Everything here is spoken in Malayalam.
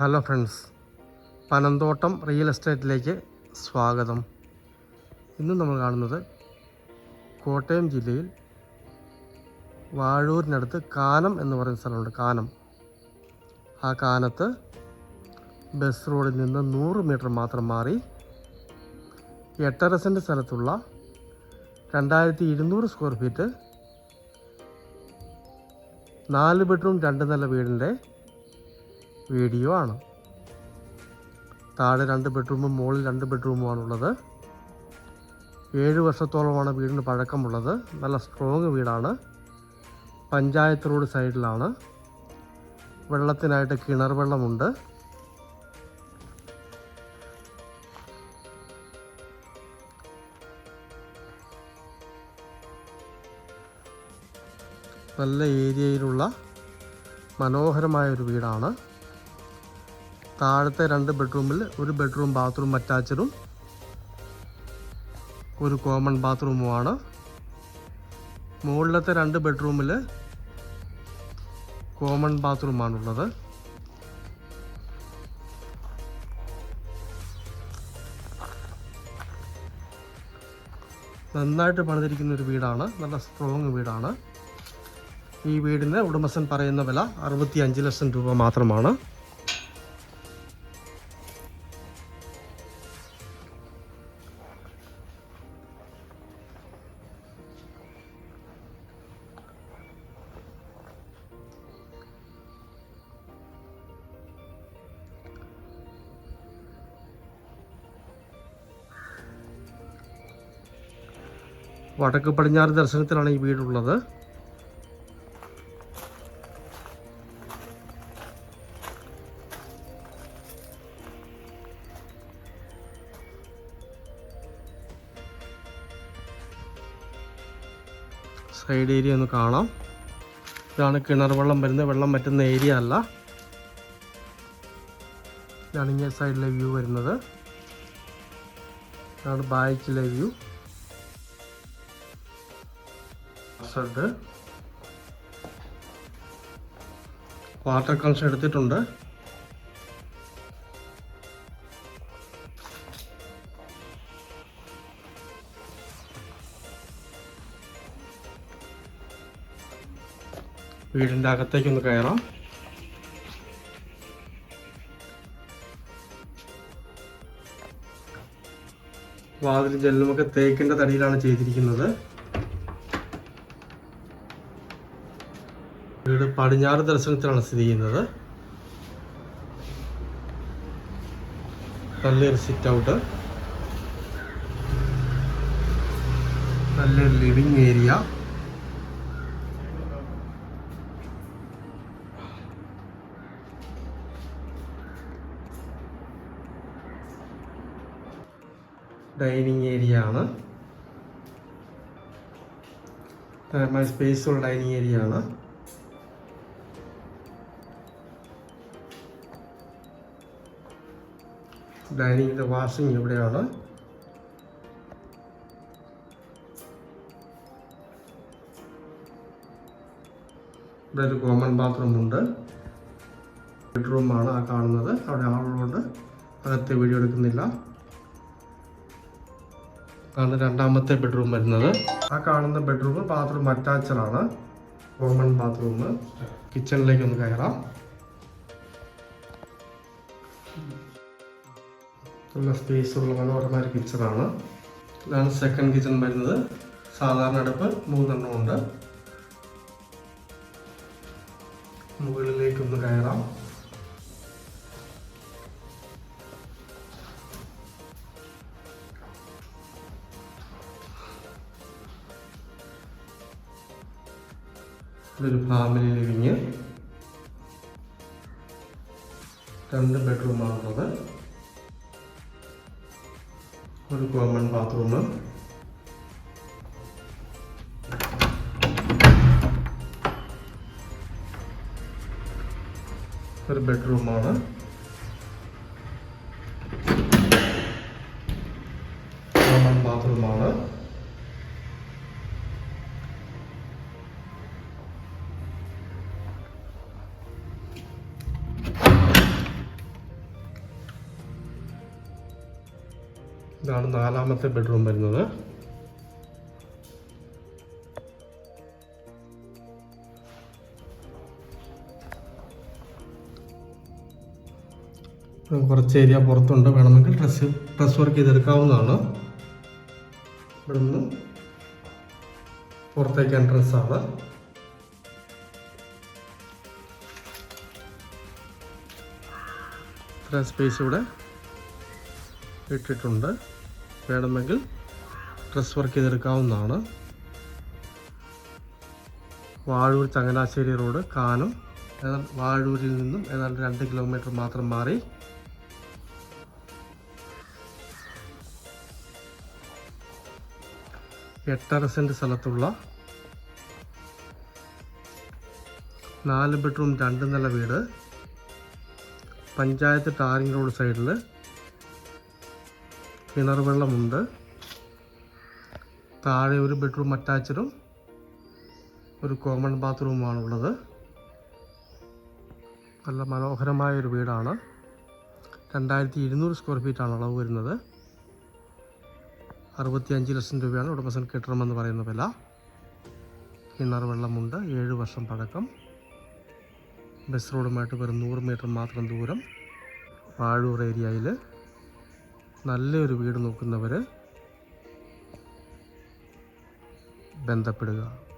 ഹലോ ഫ്രണ്ട്സ് പനന്തോട്ടം റിയൽ എസ്റ്റേറ്റിലേക്ക് സ്വാഗതം. ഇന്ന് നമ്മൾ കാണുന്നത് കോട്ടയം ജില്ലയിൽ വാഴൂരിനടുത്ത് കാനം എന്ന് പറയുന്ന സ്ഥലമുണ്ട് കാനം. ആ കാനത്ത് ബസ് റോഡിൽ നിന്ന് നൂറ് മീറ്റർ മാത്രം മാറി എട്ടര സെന്റ് സ്ഥലത്തുള്ള രണ്ടായിരത്തി ഇരുന്നൂറ് സ്ക്വയർ ഫീറ്റ് നാല് ബെഡ്റൂം രണ്ട് നില വീടിന്റെ വീഡിയോ ആണ് താഴെ രണ്ട് ബെഡ്റൂമും മുകളിൽ രണ്ട് ബെഡ്റൂമുമാണുള്ളത്. ഏഴ് വർഷത്തോളമാണ് വീടിന് പഴക്കമുള്ളത്. നല്ല സ്ട്രോങ് വീടാണ്. പഞ്ചായത്ത് റോഡ് സൈഡിലാണ്. വെള്ളത്തിനായിട്ട് കിണർ വെള്ളമുണ്ട്. നല്ല ഏരിയയിലുള്ള മനോഹരമായ ഒരു വീടാണ്. താഴത്തെ രണ്ട് ബെഡ്റൂമിൽ ഒരു ബെഡ്റൂം ബാത്റൂം അറ്റാച്ചഡും ഒരു കോമൺ ബാത്റൂമുമാണ് മുകളിലത്തെ രണ്ട് ബെഡ്റൂമിൽ കോമൺ ബാത്റൂമാണുള്ളത് നന്നായിട്ട് പണിതിരിക്കുന്ന ഒരു വീടാണ്. നല്ല സ്ട്രോങ് വീടാണ്. ഈ വീടിന് ഉടമസ്ഥൻ പറയുന്ന വില അറുപത്തി ലക്ഷം രൂപ മാത്രമാണ്. വടക്ക് പടിഞ്ഞാറ് ദർശനത്തിലാണ് ഈ വീടുള്ളത്. സൈഡ് ഏരിയ ഒന്ന് കാണാം. ഇതാണ് കിണർ വെള്ളം വരുന്നത്. വെള്ളം പറ്റുന്ന ഏരിയ അല്ല. ഇതാണ് ഇങ്ങനെ സൈഡിലെ വ്യൂ വരുന്നത്. ഇതാണ് ബാക്കിലെ വ്യൂ. ഷെഡ് വാട്ടർ കണക്ഷൻ എടുത്തിട്ടുണ്ട്. വീടിന്റെ അകത്തേക്കൊന്ന് കയറാം. വാതിൽ ജനലുമൊക്കെ തേക്കിന്റെ തടിയിലാണ് ചെയ്തിരിക്കുന്നത്. വീട് പടിഞ്ഞാറ് ദർശനത്തിലാണ് സ്ഥിതി ചെയ്യുന്നത്. നല്ലൊരു സിറ്റ് ഔട്ട് നല്ലൊരു ലിവിങ് ഏരിയ ഡൈനിങ് ഏരിയ ആണ്. സ്പേസുള്ള ഡൈനിങ് ഏരിയ ആണ്. ഡൈനിങ്ങിന്റെ വാഷിംഗ് ഇവിടെയാണ്. ഇവിടെ ഒരു കോമൺ ബാത്റൂം ഉണ്ട്. ബെഡ്റൂമാണ് ആ കാണുന്നത്. അവിടെ ആളുകളുണ്ട്. അകത്തെ വീഡിയോ എടുക്കുന്നില്ല. ആണ് രണ്ടാമത്തെ ബെഡ്റൂം വരുന്നത്. ആ കാണുന്ന ബെഡ്റൂം ബാത്റൂം അറ്റാച്ചഡാണ് കോമൺ ബാത്റൂം. കിച്ചണിലേക്ക് ഒന്ന് കയറാം. നല്ല സ്പേസ് ഉള്ള മനോഹരമായ ഒരു കിച്ചണാണ് ഇതാണ് സെക്കൻഡ് കിച്ചൺ വരുന്നത്. സാധാരണ അടുപ്പ് മൂന്നെണ്ണം ഉണ്ട്. മുകളിലേക്കൊന്ന് കയറാം. ഇതൊരു ഫാമിലി ലിവിങ് രണ്ട് ബെഡ്റൂമാണുള്ളത് ഒരു കോമൺ ബാത്റൂം ഒരു ബെഡ്റൂമാണ്. കോമൺ ബാത്റൂമാണ്. ഇതാണ് നാലാമത്തെ ബെഡ്റൂം വരുന്നത്. കുറച്ച് ഏരിയ പുറത്തുണ്ട്. വേണമെങ്കിൽ ഡ്രസ് ഡ്രസ് വർക്ക് ചെയ്തെടുക്കാവുന്നതാണ്. ഇവിടെ നിന്ന് പുറത്തേക്ക് എൻട്രൻസ് ആണ്. ഇത്ര സ്പേസ് ഇവിടെ. ഇട്ടിട്ടുണ്ട്. വേണമെങ്കിൽ ഡ്രസ് വർക്ക് ചെയ്തെടുക്കാവുന്നതാണ്. വാഴൂർ ചങ്ങനാശ്ശേരി റോഡ് കാനം. വാഴൂരിൽ നിന്നും ഏതാണ്ട് രണ്ട് കിലോമീറ്റർ മാത്രം മാറി. എട്ടര സെന്റ് സ്ഥലത്തുള്ള നാല് ബെഡ്റൂം രണ്ട് നില വീട്. പഞ്ചായത്ത് ടാറിംഗ് റോഡ് സൈഡിൽ കിണർ വെള്ളമുണ്ട്. താഴെ ഒരു ബെഡ്റൂം അറ്റാച്ചഡും ഒരു കോമൺ ബാത്റൂമാണുള്ളത് നല്ല മനോഹരമായ ഒരു വീടാണ്. രണ്ടായിരത്തി ഇരുന്നൂറ് സ്ക്വയർ ഫീറ്റാണ് അളവ് വരുന്നത്. അറുപത്തിയഞ്ച് ലക്ഷം രൂപയാണ് ഉടമസ്ഥൻ കെട്ടണമെന്ന് പറയുന്ന വില. കിണർ വെള്ളമുണ്ട്. ഏഴ് വർഷം പഴക്കം. ബസ് റോഡുമായിട്ട് വെറും നൂറ് മീറ്റർ മാത്രം ദൂരം. വാഴൂർ ഏരിയയിൽ നല്ലൊരു വീട് നോക്കുന്നവർ ബന്ധപ്പെടുക.